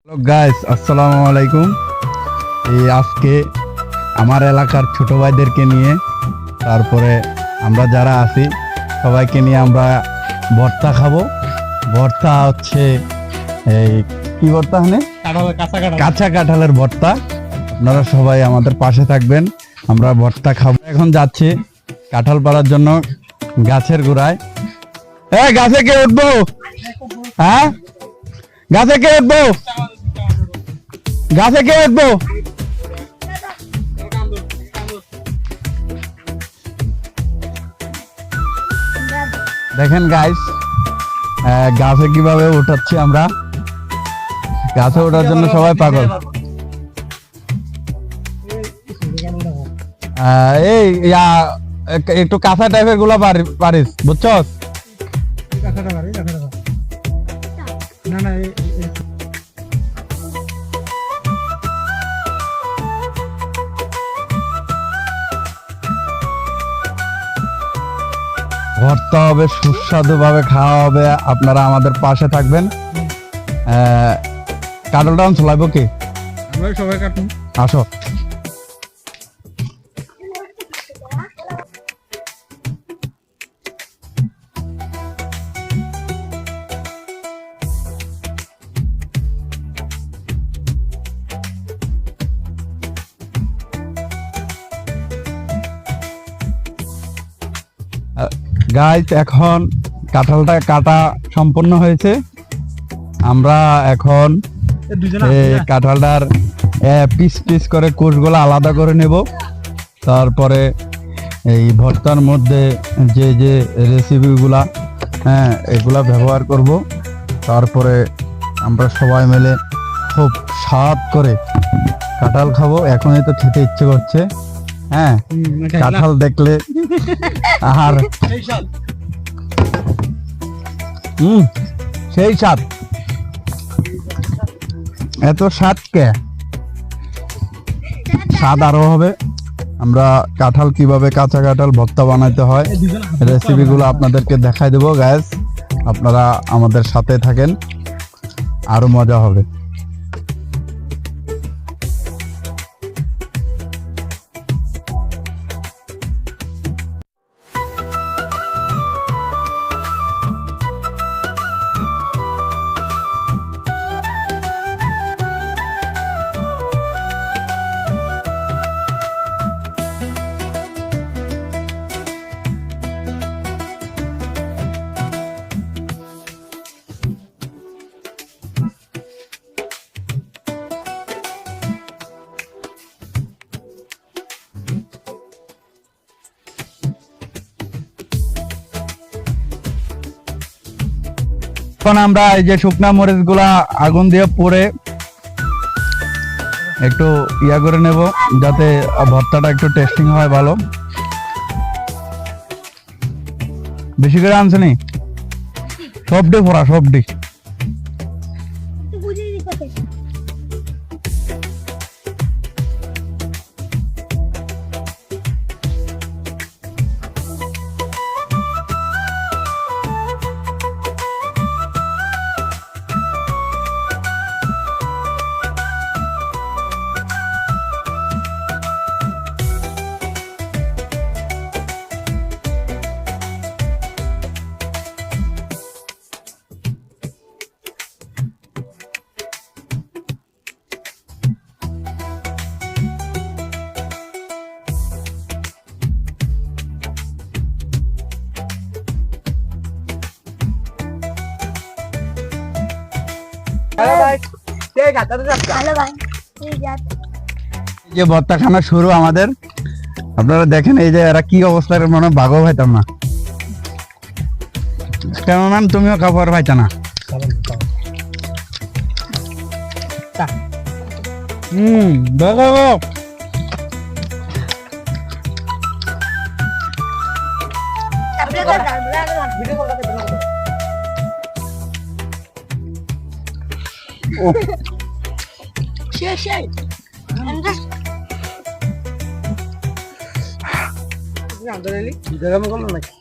Hello guys আসসালামু আলাইকুম। এই আজকে আমার এলাকার ছোট ভাইদেরকে নিয়ে তারপরে আমরা যারা আছি সবাইকে নিয়ে আমরা ভর্তা খাব। ভর্তা হচ্ছে এই কি ভর্তা মানে? কাঁচা কাঁঠালের ভর্তা। আপনারা সবাই আমাদের পাশে থাকবেন। আমরা ভর্তা খাব। এখন যাচ্ছি কাঁঠাল পাড়ার জন্য গাছের গোড়ায়। এ গাছে কে উঠবো? হ্যাঁ? গাছে কে উঠবো? গাছে কে উঠবো দেখেন গাইস গাছে কীভাবে উঠাচ্ছি আমরা? গাছে ওঠার জন্য সবাই পাগল। এই একটু কাঁচা টাইপেরগুলা পারি- পারিস, বুঝছস? ভর্তা হবে সুস্বাদু ভাবে খাওয়া হবে। আপনারা আমাদের পাশে থাকবেন। কাটল ডান্স লাগবো কি? আমরা সবাই কাটুন। আসো। গাইস এখন কাঁঠালটা কাটা সম্পন্ন হয়েছে। আমরা এখন এই কাঁঠালটার পিস পিস করে কোষগুলো আলাদা করে নেব। তারপরে এই ভর্তার মধ্যে যে যে রেসিপিগুলা হ্যাঁ এগুলা ব্যবহার করব। তারপরে আমরা সবাই মিলে খুব স্বাদ করে কাঁঠাল খাব। এখনই তো খেতে ইচ্ছে করছে। হ্যাঁ কাঁঠাল দেখলে আর হুম সেই স্বাদ। এত স্বাদ কে? স্বাদ আরও হবে। আমরা কাঁঠাল কীভাবে কাঁচা কাঁঠাল ভর্তা বানাইতে হয় রেসিপিগুলো আপনাদেরকে দেখাই দেবো গ্যাস আপনারা আমাদের সাথে থাকেন। আরও মজা হবে। এখন আমরা এই যে শুকনা মরিচগুলা আগুন দিয়ে পরে একটু ইয়া করে নেব, যাতে ভর্তাটা একটু টেস্টিং হয় ভালো। বেশি করে আনছে নি সবটি ফোড়া সব যা এই যে ভর্তা খানা শুরু আমাদের। আপনারা দেখেন এই যে এরা কি অবস্থার মনে হয় ভাগও পাইতাম না। কেমন তুমিও খাবার পাইতা না। হুম দেখো শেষ শেষ আমরা জায়গা করল নাকি